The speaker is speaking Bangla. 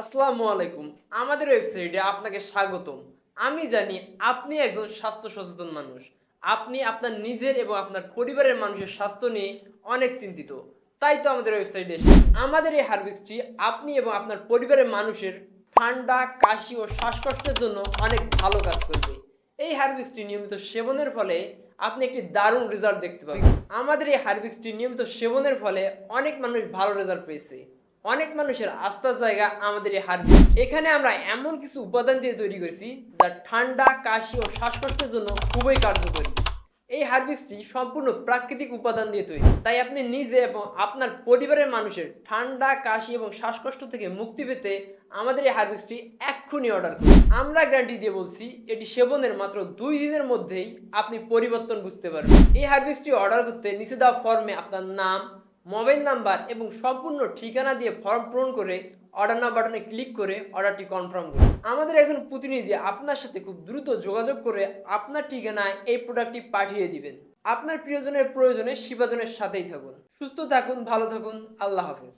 আসসালামু আলাইকুম। আমাদের ওয়েবসাইটে আপনাকে স্বাগতম। আমি জানি আপনি একজন স্বাস্থ্য সচেতন মানুষ। আপনি আপনার নিজের এবং আপনার পরিবারের মানুষের স্বাস্থ্য নিয়ে অনেক চিন্তিত। তাই তো আমাদের ওয়েবসাইটে এসে আমাদের এই হার্বিক্সটি আপনি এবং আপনার পরিবারের মানুষের ঠান্ডা, কাশি ও শ্বাসকষ্টের জন্য অনেক ভালো কাজ করবে। এই হার্বিক্সটি নিয়মিত সেবনের ফলে আপনি একটি দারুণ রেজাল্ট দেখতে পাবেন। আমাদের এই হার্বিক্সটি নিয়মিত সেবনের ফলে অনেক মানুষ ভালো রেজাল্ট পেয়েছে। অনেক মানুষের আস্থার জায়গা আমাদের এই হার্বিক্স এখানে আমরা এমন কিছু উপাদান দিয়ে তৈরি করেছি যা ঠান্ডা, কাশি ও শ্বাসকষ্টের জন্য খুবই কার্যকরী। এই হার্বিক্সটি সম্পূর্ণ প্রাকৃতিক উপাদান দিয়ে তৈরি। তাই আপনি নিজে এবং আপনার পরিবারের মানুষের ঠান্ডা, কাশি এবং শ্বাসকষ্ট থেকে মুক্তি পেতে আমাদের এই হার্বিক্সটি এক্ষুনি অর্ডার করুন। আমরা গ্যারান্টি দিয়ে বলছি, এটি সেবনের মাত্র দুই দিনের মধ্যেই আপনি পরিবর্তন বুঝতে পারবেন। এই হার্বিক্সটি অর্ডার করতে নিচে দেওয়া ফর্মে আপনার নাম মোবাইল নাম্বার এবং সম্পূর্ণ ঠিকানা দিয়ে ফর্ম পূরণ করে অর্ডার না বাটনে ক্লিক করে অর্ডারটি কনফার্ম করুন। আমাদের একজন প্রতিনিধি আপনার সাথে খুব দ্রুত যোগাযোগ করে আপনার ঠিকানায় এই প্রোডাক্টটি পাঠিয়ে দিবেন। আপনার প্রিয়জনের প্রয়োজনে শিবাজনের সাথেই থাকুন। সুস্থ থাকুন, ভালো থাকুন, আল্লাহ হাফেজ।